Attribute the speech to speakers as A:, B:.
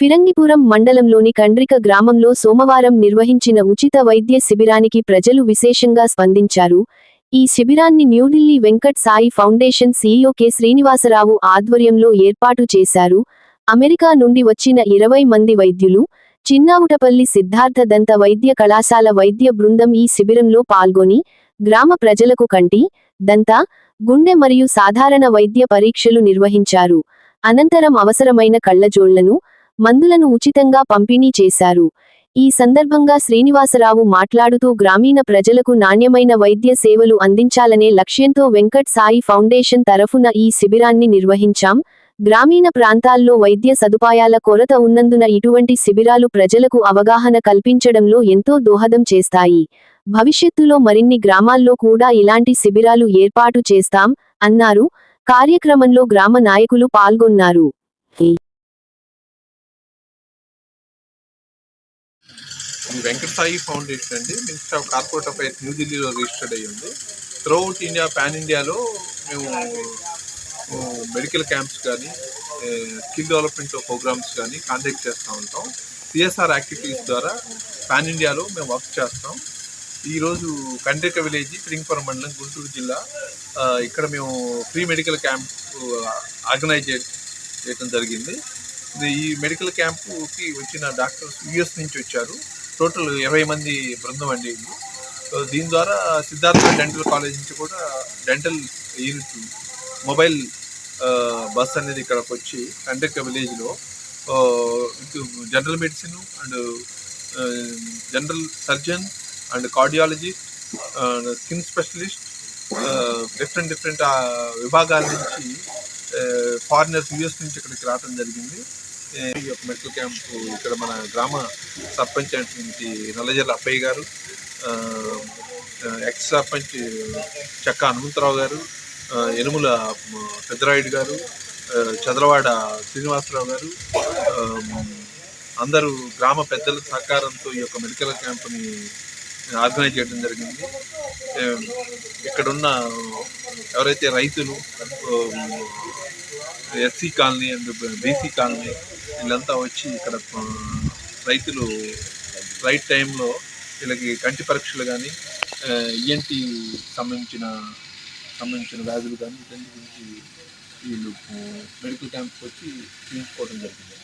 A: ఫిరంగిపురం మండలంలోని కండ్రిక గ్రామంలో సోమవారం నిర్వహించిన ఉచిత వైద్య శిబిరానికి ప్రజలు విశేషంగా స్పందించారు. ఈ శిబిరాన్ని New Delhi Venkat Sai foundation CEO K Srinivasarao ఆధ్వర్యంలో ఏర్పాటు చేశారు. అమెరికా నుండి వచ్చిన ఇరవై మంది వైద్యులు చిన్నావుటపల్లి సిద్ధార్థ దంత వైద్య కళాశాల వైద్య బృందం ఈ శిబిరంలో పాల్గొని గ్రామ ప్రజలకు కంటి దంత గుండె మరియు సాధారణ వైద్య పరీక్షలు నిర్వహించారు. అనంతరం అవసరమైన కళ్ళజోళ్ళను మందులను ఉచితంగా పంపిణీ చేశారు. ఈ సందర్భంగా శ్రీనివాసరావు మాట్లాడుతూ గ్రామీణ ప్రజలకు నాణ్యమైన వైద్య సేవలు అందించాలనే లక్ష్యంతో వెంకట్ సాయి ఫౌండేషన్ తరఫున ఈ శిబిరాన్ని నిర్వహించాం. గ్రామీణ ప్రాంతాల్లో వైద్య సదుపాయాల కొరత ఉన్నందున ఇటువంటి శిబిరాలు ప్రజలకు అవగాహన కల్పించడంలో ఎంతో దోహదం చేస్తాయి. భవిష్యత్తులో మరిన్ని గ్రామాల్లో కూడా ఇలాంటి శిబిరాలు ఏర్పాటు చేస్తాం అన్నారు. కార్యక్రమంలో గ్రామ నాయకులు పాల్గొన్నారు.
B: ఈ వెంకట సాయి ఫౌండేషన్ అండి. మినిస్టర్ ఆఫ్ కార్పొరేట్ అఫైర్స్ న్యూఢిల్లీలో రిజిస్టర్డ్ అయ్యి ఉంది. త్రూఅవుట్ ఇండియా పాన్ ఇండియాలో మేము మెడికల్ క్యాంప్స్ కానీ స్కిల్ డెవలప్మెంట్ ప్రోగ్రామ్స్ కానీ కాండక్ట్ చేస్తూ ఉంటాం. సిఎస్ఆర్ యాక్టివిటీస్ ద్వారా పాన్ ఇండియాలో మేము వర్క్ చేస్తాం. ఈరోజు కండ్రిక విలేజ్ ఫిరింగ్పురం మండలం గుంటూరు జిల్లా ఇక్కడ మేము ఫ్రీ మెడికల్ క్యాంప్ ఆర్గనైజ్ చేయడం జరిగింది. ఈ మెడికల్ క్యాంపుకి వచ్చిన డాక్టర్స్ యుఎస్ నుంచి వచ్చారు. టోటల్ ఇరవై మంది బృందం అండి సో దీని ద్వారా సిద్ధార్థ డెంటల్ కాలేజ్ నుంచి కూడా డెంటల్ యూనిట్ మొబైల్ బస్ అనేది ఇక్కడికి వచ్చి కండ్రిక విలేజ్లో general medicine and general surgeon and cardiologist skin specialist different different విభాగాల నుంచి ఫారినర్స్ యూఎస్ నుంచి ఇక్కడికి రావడం జరిగింది. ఈ యొక్క మెడికల్ క్యాంపు ఇక్కడ మన గ్రామ సర్పంచ్ అయినటువంటి నల్లజల్ల అప్పయ్య గారు ఎక్స్ సర్పంచ్ చక్క హనుమంతరావు గారు ఆ, యనుముల పెద్దరాయుడు గారు చదలవాడ శ్రీనివాసరావు గారు అందరూ గ్రామ పెద్దల సహకారంతో ఈ యొక్క మెడికల్ క్యాంపుని ఆర్గనైజ్ చేయడం జరిగింది. ఇక్కడున్న ఎవరైతే రైతులు SC colony and BC colony వీళ్ళంతా వచ్చి ఇక్కడ రైతులు రైట్ టైంలో వీళ్ళకి కంటి పరీక్షలు కానీ ఈఎన్టీ సంబంధించిన సంబంధించిన వ్యాధులు కానీ వీటన్నిటి గురించి వీళ్ళు మెడికల్ క్యాంప్కి వచ్చి చూపించుకోవడం జరిగింది.